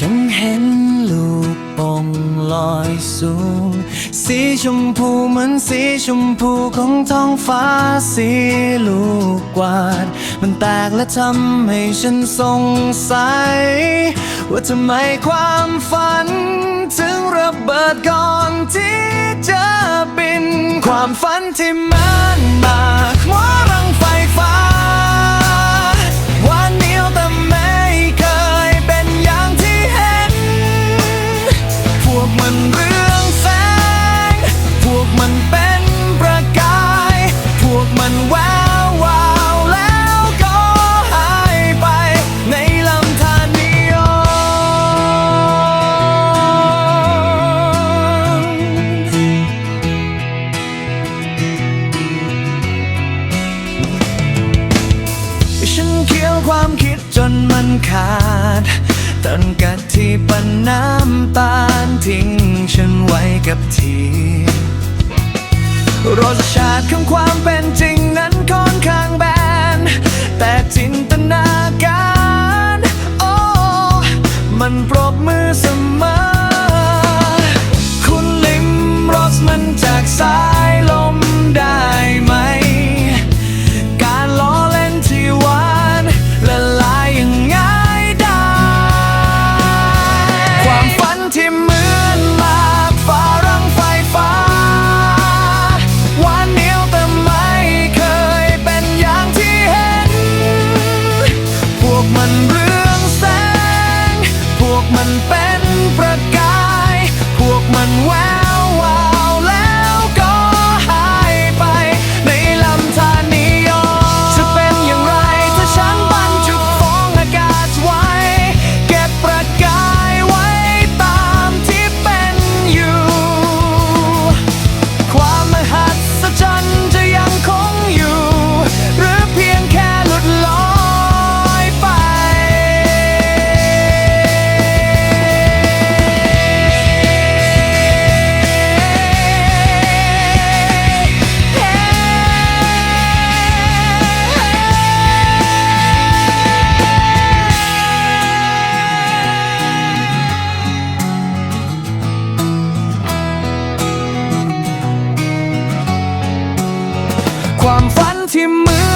ฉันเห็นลูกปองลอยสูง สีชมพูเหมือนสีชมพูของท้องฟ้าสีลูกกวาด มันแตกและทำให้ฉันสงสัย ว่าทำไมความฝัน ถึงระเบิดก่อนที่จะบิน ความฝันที่มันมา ขาดตอนกัดที่ปันน้ำตาลทิ้งฉันไว้กับทีรสชาติของความเป็นจริง ความฝันที่มือ